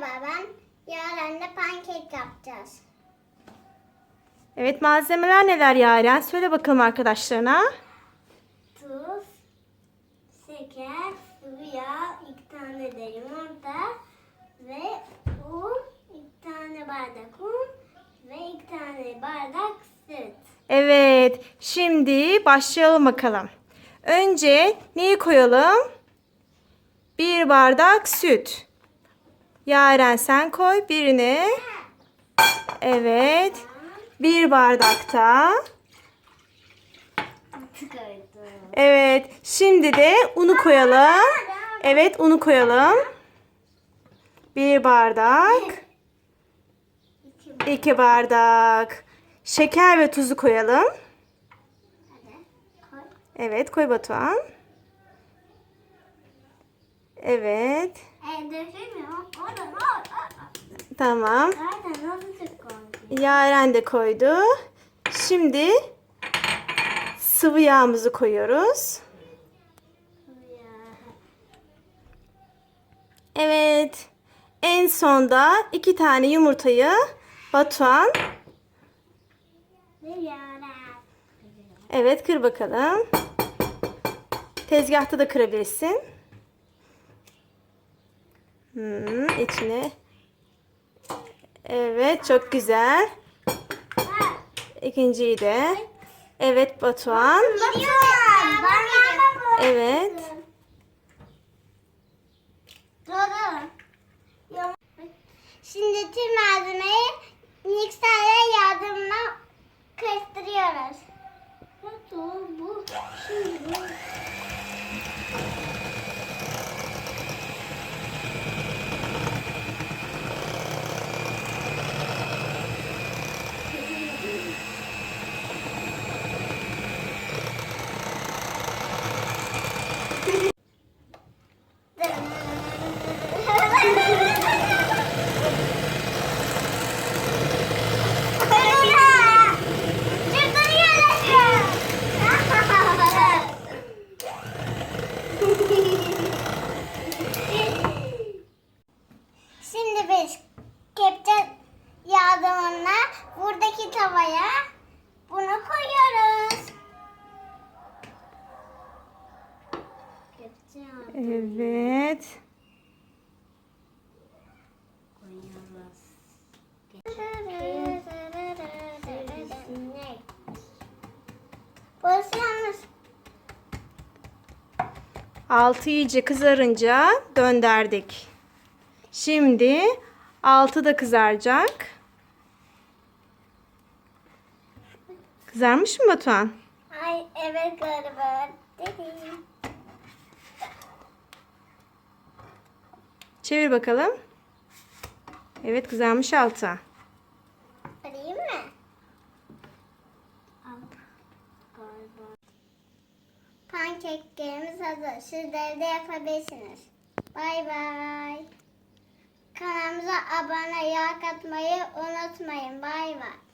Merhaba ben yarın da pankek yapacağız. Evet malzemeler neler Yaren? Söyle bakalım arkadaşlarına. Tuz, şeker, sıvı yağ, iki tane de yumurta ve un, iki tane bardak un ve iki tane bardak süt. Evet şimdi başlayalım bakalım. Önce neyi koyalım? Bir bardak süt. Yaren sen koy birini. Evet. Bir bardakta. Evet. Şimdi de unu koyalım. Evet unu koyalım. Bir bardak. İki bardak. Şeker ve tuzu koyalım. Evet koy Batuhan. Evet. Tamam. Yaren de koydu. Şimdi sıvı yağımızı koyuyoruz. Evet. En sonda iki tane yumurtayı Batuhan. Evet kır bakalım. Tezgahta da kırabilirsin. Hmm, içine. Evet çok güzel. İkinciyi de. Evet Batuhan. Evet. Şimdi tüm malzemeyi tavaya bunu koyuyoruz. Evet. Burası. Altı iyice kızarınca döndürdük. Şimdi altı da kızaracak. Kızarmış mı Batuhan? Ay evet galiba. Dedim. Çevir bakalım. Evet kızarmış altı. Arayayım mı? Pankeklerimiz hazır. Siz de evde yapabilirsiniz. Bay bay. Kanalımıza abone, like atmayı unutmayın. Bay bay.